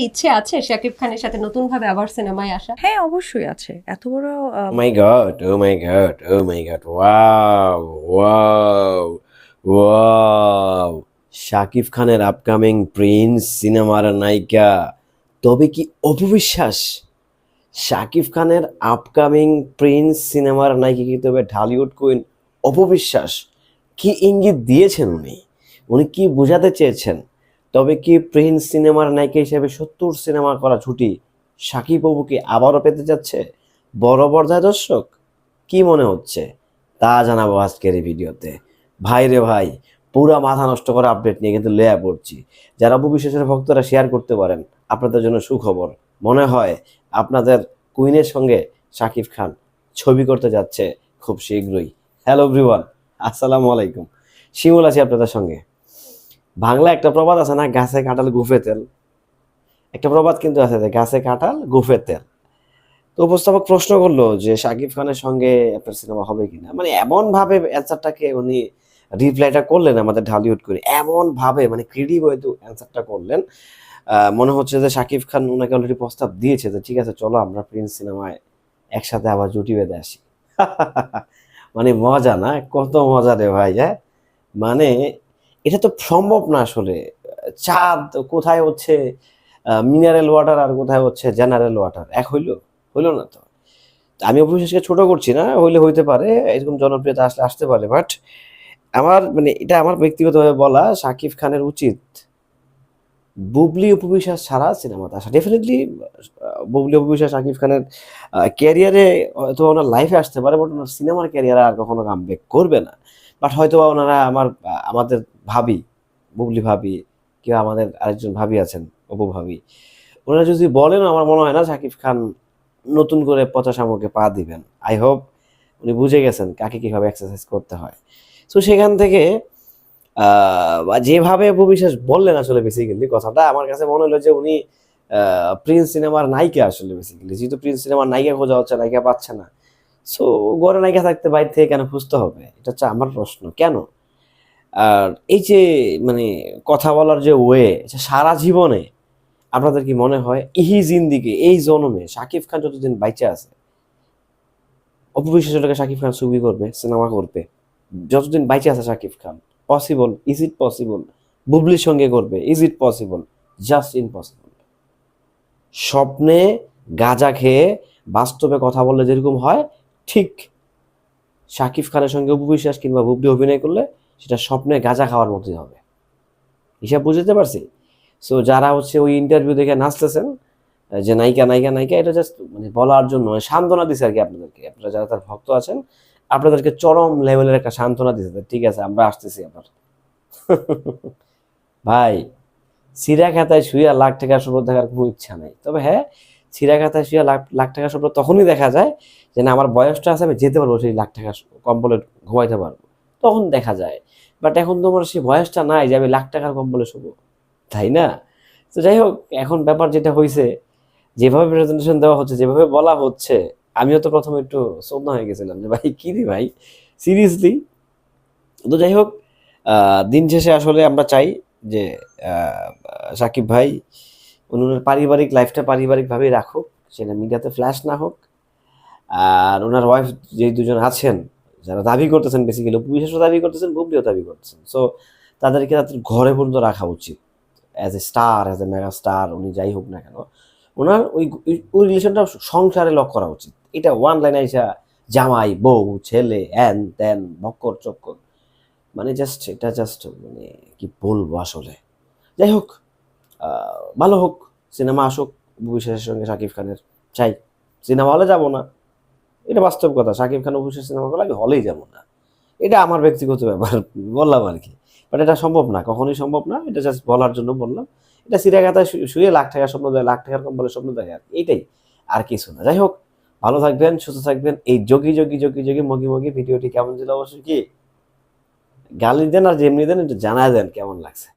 কি ইচ্ছে আছে শাকিব খানের সাথে নতুন ভাবে আবার সিনেমায় আসা? হ্যাঁ অবশ্যই আছে। এত বড় Oh my god, oh my god, oh my wow wow wow. Shakib খানের আপকামিং প্রিন্স সিনেমার নায়িকা। তবে কি অপবিশ্বাস শাকিব খানের আপকামিং প্রিন্স সিনেমার নায়িকা কি তবে ঢালিউড কুইন অপবিশ্বাস কি ইঙ্গিত দিয়েছেন উনি? উনি কি বোঝাতে চেয়েছেন? তবে কি প্রিন্স সিনেমার নায়িকা হিসেবে সত্তর সিনেমা করা ছুটি শাকিব বাবুকে আবারও পেতে যাচ্ছে? বড় পর্দায় দর্শক, কি মনে হচ্ছে? তা জানাব আজকের এই ভিডিওতে। ভাই রে ভাই, পুরা মাথা নষ্ট করা আপডেট নিয়ে কিন্তু লেয়া পড়ছি। যারা অপবিশ্বাসের ভক্তরা শেয়ার করতে পারেন, আপনাদের জন্য সুখবর। মনে হয় আপনাদের কুইনের সঙ্গে শাকিব খান ছবি করতে যাচ্ছে খুব শীঘ্রই। হ্যালো এভরিওয়ান আসসালামু আলাইকুম। শিমুল আছি আপনাদের সঙ্গে। বাংলা একটা প্রবাদ আছে না, গাছে কাঁঠাল গুফে তেল। একটা প্রবাদ কিন্তু আছে যে গাছে কাঁঠাল গুফে তেল। তো উপস্থাপক প্রশ্ন করল যে শাকিব খানের সঙ্গে আপনার সিনেমা হবে কিনা? মানে এমন ভাবে অ্যান্সারটাকে উনি রিপ্লাইটা করলেন আমাদের ঢালিউড করে এমন ভাবে মানে ক্রেডিব হয়তো অ্যান্সারটা করলেন। মনে হচ্ছে যে শাকিব খান ওনাকে অলরেডি প্রস্তাব দিয়েছে যে ঠিক আছে, চলো আমরা প্রিন্স সিনেমায় একসাথে আবার জুটি বেঁধে আসি। মানে মজা না, কত মজা রে ভাই হ্যাঁ? মানে এটা তো সম্ভব না আসলে। চাঁদ কোথায় হচ্ছে? মিনারেল ওয়াটার আর কোথায় হচ্ছে? জেনারেল ওয়াটার এক হইল? হইল না তো। আমি অবশেষকে ছোট করছি না, হইলে হইতে পারে, এরকম জনপ্রিয়তা আসলে আসতে পারে। বাট আমার মানে এটা আমার ব্যক্তিগতভাবে বলা শাকিব খানের উচিত বুবলি উপবিশ্বাস ছাড়া সিনেমাতে আসা। ডেফিনেটলি বুবলি উপবিশ্বাস শাকিব খানের ক্যারিয়ারে হয়তো ওনার লাইফে আসতে পারে বাট ওনার সিনেমার ক্যারিয়ারে আর কখনো কাম করবে না। বাট হয়তো ওনারা আমার আমাদের ভাবি, বুবলি ভাবি, কেউ আমাদের আরেকজন ভাবি আছেন, অপু ভাবি। ওনারা যদি বলেন, আমার মনে হয় না শাকিব খান নতুন করে পচা শামুকে পা দিবেন। আই হোপ উনি বুঝে গেছেন কাকে কীভাবে এক্সারসাইজ করতে হয়। তো সেখান থেকে যেভাবে অপু বিশ্বাস বললেন আসলে বেসিক্যালি কথাটা, আমার কাছে মনে হলো যে উনি প্রিন্স সিনেমার নায়িকা আসলে বেসিক্যালি যেহেতু প্রিন্স সিনেমার নায়িকা খোঁজা হচ্ছে, নায়িকা পাচ্ছে না। সো গড়ে নায়িকা থাকতে বাইরে থেকে কেন খুঁজতে হবে? এটা হচ্ছে আমার প্রশ্ন। কেন? আর এই যে মানে কথা বলার যে ওয়ে সারা জীবনে আপনাদের কি মনে হয় ইহি জিন্দিকে এই জনমে শাকিব খান যতদিন বাইচে আছে অপবিশ্বাস শাকিব খান ছবি করবে, সিনেমা করবে, যতদিন বাইচে আছে Shakib Khan possible is it possible বুবলির সঙ্গে করবে is it possible just impossible স্বপ্নে গাঁজা খেয়ে বাস্তবে কথা বললে যেরকম হয়, ঠিক শাকিব খানের সঙ্গে উপবিশ্বাস কিংবা বুবলি অভিনয় করলে সেটা স্বপ্নে গাঁজা খাওয়ার মতোই হবে। হিসাব বুঝতে পারছি? সো যারা হচ্ছে ওই ইন্টারভিউ দেখে নাচতেছেন যে নায়িকা নায়িকা নায়িকা, এটা জাস্ট মানে বলার জন্য মানে সান্ত্বনা দিছে আর কি আপনাদেরকে। আপনারা যারা তার ভক্ত আছেন, আপনাদেরকে চরম লেভেলের একটা সান্ত্বনা দিতে ঠিক আছে, আমরা আসতেছি আবার। ভাই সিরা খাতায় শুয়ে লাখ টাকার স্বপ্ন দেখার কোনো ইচ্ছা নেই। তবে হ্যাঁ সিরা খাতায় শুয়ে লাখ লাখ টাকার স্বপ্ন তখনই দেখা যায় যে, না, আমার বয়সটা আছে, আমি যেতে পারব সেই লাখ টাকা কম্বলে ঘুমাইতে পারব। তখন দেখা যায়। বাট এখন তোমার সেই বয়সটা নাই যে আমি লাখ টাকার কম্বলে শুভ তাই না? তো যাই হোক, এখন ব্যাপার যেটা হয়েছে যেভাবে প্রেজেন্টেশন দেওয়া হচ্ছে, যেভাবে বলা হচ্ছে, আমিও তো প্রথমে একটু সন্ন্য হয়ে গেছিলাম যে ভাই, কি রে ভাই? সিরিয়াসলি তো যাই হোক দিন শেষে আসলে আমরা চাই যে সাকিব ভাই ওনার পারিবারিক লাইফটা পারিবারিকভাবেই রাখুক, সেটা মিডিয়াতে ফ্ল্যাশ না হোক। আর ওনার ওয়াইফ যে দুজন আছেন যারা দাবি করতেছেন বেসিক্যালি উপবিশ্বাসও দাবি করতেছেন, বুবলিও দাবি করতেছেন। সো তাদেরকে তাদের ঘরে পর্যন্ত রাখা উচিত। As a star as a mega star উনি যাই হোক না কেন, ওনার ওই ওই- রিলেশনটা সংসারে লক করা উচিত। এটা ওয়ান লাইন আইসা, জামাই, বউ, ছেলে হ্যান ত্যান বক্কর, চক্কর। মানে জাস্ট এটা জাস্ট মানে কি বলব আসলে। যাই হোক ভালো হোক সিনেমা আসুক বিশ্বাসের সঙ্গে শাকিব খানের, চাই। সিনেমা হলে যাব না। এটা বাস্তব কথা। শাকিব খান অবশ্যই সিনেমা করলে আমি হলেই যাব না। এটা আমার ব্যক্তিগত ব্যাপার, বললাম আর কি। বাট এটা সম্ভব না, কখনোই সম্ভব না। এটা জাস্ট বলার জন্য বললাম। এটা সিরাগাতায় শুয়ে লাখ টাকার স্বপ্ন দেয়, লাখ টাকার বলে স্বপ্ন দেখে আর এইটাই আর কিছু না। যাই হোক, ভালো থাকবেন, সুস্থ থাকবেন। এই যোগী যোগী যোগী যোগী, মগি মগি, ভিডিওটি কেমন ছিল অবশ্যই কি? গালি দেন আর যেমনি দেন, একটু জানায় দেন কেমন লাগছে।